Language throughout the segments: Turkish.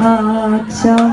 hạt châu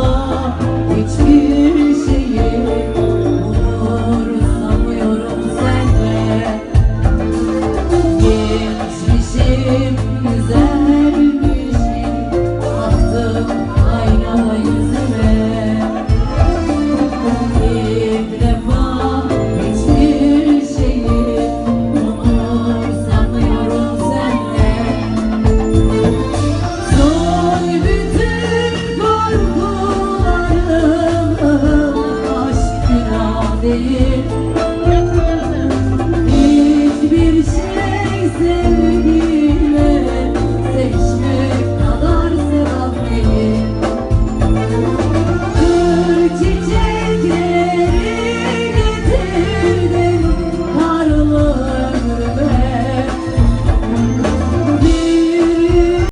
daha hiçbir Hiçbir şey sevmem.